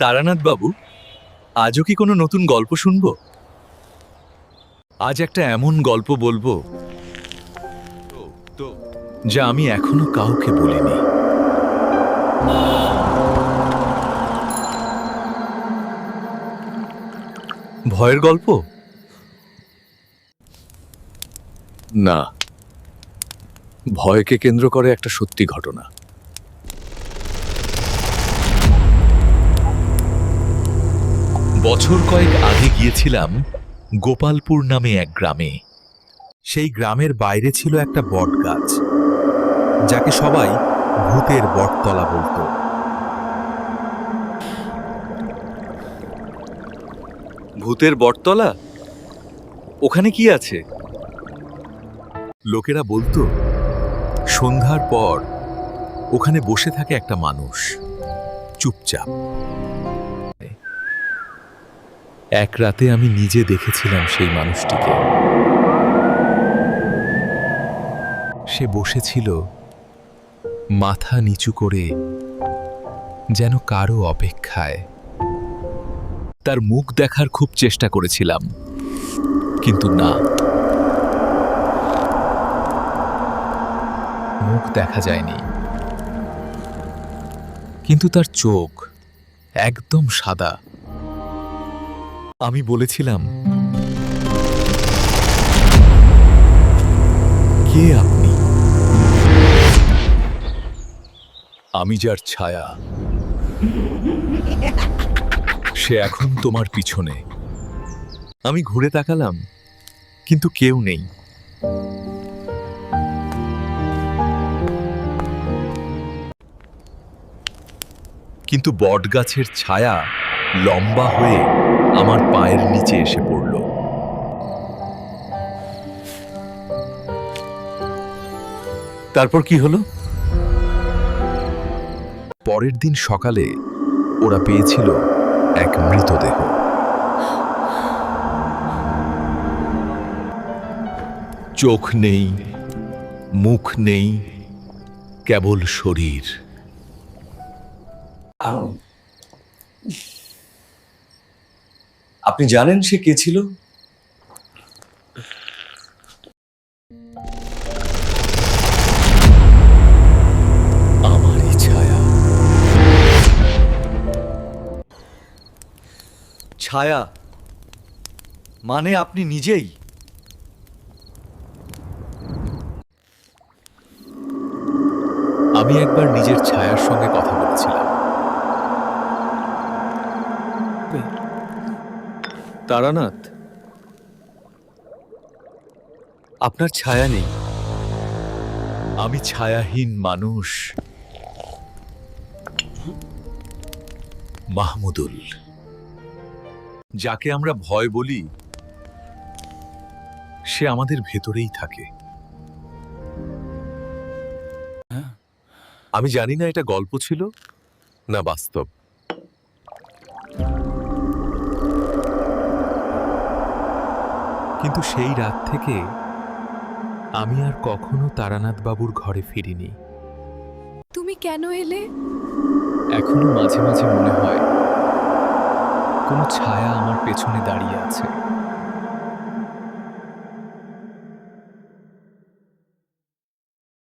তারানাথ বাবু, আজও কি কোনো নতুন গল্প শুনব? আজ একটা এমন গল্প বলব যা আমি এখনও কাউকে বলিনি। ভয়ের গল্প? না, ভয়কে কেন্দ্র করে একটা সত্যি ঘটনা। বছর কয়েক আগে গিয়েছিলাম গোপালপুর নামে এক গ্রামে। সেই গ্রামের বাইরে ছিল একটা বট গাছ যাকে সবাই ভূতের বটতলা বলতো। ভূতের বটতলা? ওখানে কি আছে? লোকেরা বলতো, সন্ধ্যার পর ওখানে বসে থাকে একটা মানুষ, চুপচাপ। এক রাতে আমি নিজে দেখেছিলাম সেই মানুষটিকে। সে বসেছিল, মাথা নিচু করে, যেন কারও অপেক্ষায়। তার মুখ দেখার খুব চেষ্টা করেছিলাম, কিন্তু না। মুখ দেখা যায়নি। কিন্তু তার চোখ একদম সাদা। আমি বলেছিলাম। কে আপনি? আমি যার ছায়া। সে এখন তোমার পিছনে। আমি ঘুরে তাকালাম, কিন্তু কেউ নেই। কিন্তু বটগাছের ছায়া লম্বা হয়ে আমার পায়ের নিচে এসে পড়ল। তারপর কি হলো? পরের দিন সকালে ওরা পেয়েছিল এক মৃতদেহ। চোখ নেই মুখ নেই কেবল শরীর। আপনি জানেন সে কে ছিল? আমারই ছায়া। ছায়া? মানে আপনি নিজেই? আমি একবার নিজের ছায়ার সঙ্গে কথা বলেছিলাম। তারানাথ? আপনার ছায়া নেই। আমি ছায়াহীন মানুষ। মাহমুদুল। যাকে আমরা ভয় বলি সে আমাদের ভেতরেই থাকে। আমি জানি না এটা গল্প ছিল না বাস্তব। কিন্তু সেই রাত থেকে আমি আর কখনো তারানাথ বাবুর ঘরে ফিরিনি। তুমি কেন এলে? এখনও মাঝে মাঝে মনে হয় কোনো ছায়া আমার পেছনে দাঁড়িয়ে আছে।